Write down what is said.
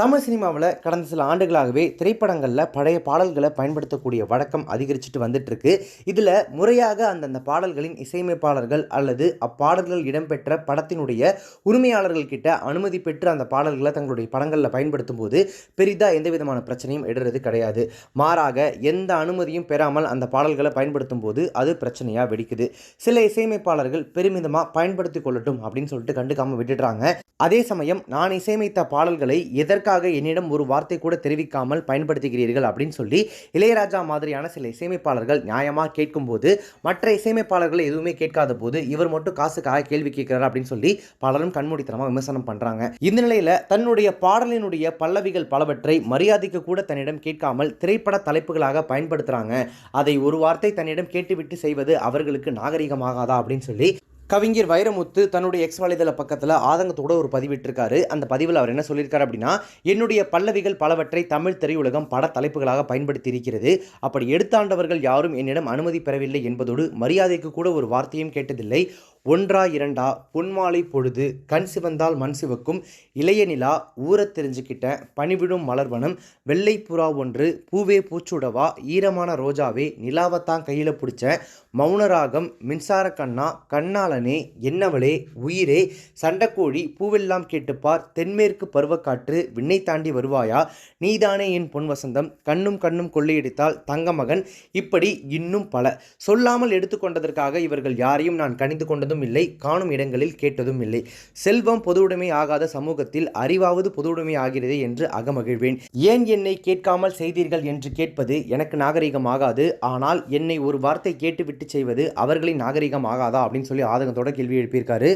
தமிழ் சினிமாவில் கடந்த சில ஆண்டுகளாகவே திரைப்படங்களில் பழைய பாடல்களை பயன்படுத்தக்கூடிய வழக்கம் அதிகரிச்சுட்டு வந்துட்டுருக்கு. இதில் முறையாக அந்தந்த பாடல்களின் இசையமைப்பாளர்கள் அல்லது அப்பாடல்கள் இடம்பெற்ற படத்தினுடைய உரிமையாளர்கள்கிட்ட அனுமதி பெற்று அந்த பாடல்களை தங்களுடைய படங்களில் பயன்படுத்தும் போது பெரிதாக எந்த விதமான பிரச்சனையும் எடுறது கிடையாது. மாறாக எந்த அனுமதியும் பெறாமல் அந்த பாடல்களை பயன்படுத்தும் போது அது பிரச்சனையாக வெடிக்குது. சில இசையமைப்பாளர்கள் பெருமிதமாக பயன்படுத்தி கொள்ளட்டும் அப்படின்னு சொல்லிட்டு கண்டுக்காமல் விட்டுடுறாங்க. அதே சமயம் நான் இசையமைத்த பாடல்களை எதற்கு எதற்காக என்னிடம் ஒரு வார்த்தை கூட தெரிவிக்காமல் பயன்படுத்துகிறீர்கள் அப்படின்னு சொல்லி இளையராஜா மாதிரியான சில இசையமைப்பாளர்கள் நியாயமாக கேட்கும்போது மற்ற இசையமைப்பாளர்கள் எதுவுமே கேட்காத போது இவர் மட்டும் காசுக்காக கேள்வி கேட்கிறார் அப்படின்னு சொல்லி பலரும் கண்மூடித்தனமாக விமர்சனம் பண்ணுறாங்க இந்த நிலையில் தன்னுடைய பாடலினுடைய பல்லவிகள் பலவற்றை மரியாதைக்கு கூட தன்னிடம் கேட்காமல் திரைப்பட தலைப்புகளாக பயன்படுத்துகிறாங்க அதை ஒரு வார்த்தை தன்னிடம் கேட்டுவிட்டு செய்வது அவர்களுக்கு நாகரிகமாகாதா அப்படின்னு சொல்லி கவிஞர் வைரமுத்து தன்னுடைய எக்ஸ் வலைதள பக்கத்தில் ஆதங்கத்தோட ஒரு பதிவிட்டிருக்காரு. அந்த பதிவில் அவர் என்ன சொல்லியிருக்காரு அப்படின்னா என்னுடைய பல்லவிகள் பலவற்றை தமிழ் திரையுலகம் பட தலைப்புகளாக பயன்படுத்தி இருக்கிறது அப்படி எடுத்தாண்டவர்கள் யாரும் என்னிடம் அனுமதி பெறவில்லை என்பதோடு மரியாதைக்கு கூட ஒரு வார்த்தையும் கேட்டதில்லை. ஒன்றா இரண்டா பொன்மாலை பொழுது கண் சிவந்தால் மண் சிவக்கும். இளைய நிலா ஊரத் தெரிஞ்சுக்கிட்ட பணிவிடும் மலர்வனம். வெள்ளை புறா ஒன்று பூவே பூச்சுடவா. ஈரமான ரோஜாவே நிலாவைத்தான் கையில் பிடிச்ச. மௌனராகம் மின்சார கண்ணா கண்ணாளனே என்னவளே உயிரே. சண்டக்கோழி பூவெல்லாம் கேட்டுப்பார். தென்மேற்கு பருவக்காற்று விண்ணை தாண்டி வருவாயா. நீதானே என் பொன் வசந்தம். கண்ணும் கண்ணும் கொள்ளையடித்தால் தங்கமகன். இப்படி இன்னும் பல. சொல்லாமல் எடுத்துக்கொண்டதற்காக இவர்கள் யாரையும் நான் கணிந்து கொண்டதும் இல்லை காணும் இடங்களில் கேட்டதும் இல்லை செல்வம் பொதுவுடைமை ஆகாத சமூகத்தில் அறிவாவது பொதுவுடைமை ஆகிறது என்று அகமகிழ்வேன். ஏன் என்னை கேட்காமல் செய்தீர்கள் என்று கேட்பது எனக்கு நாகரிகம் ஆகாது ஆனால் என்னை ஒரு வார்த்தை கேட்டுவிட்டு செய்வது அவர்களின் நாகரிகம் ஆகாதா அப்படின்னு சொல்லி ஆதங்கத்தோட கேள்வி எழுப்பியிருக்காரு.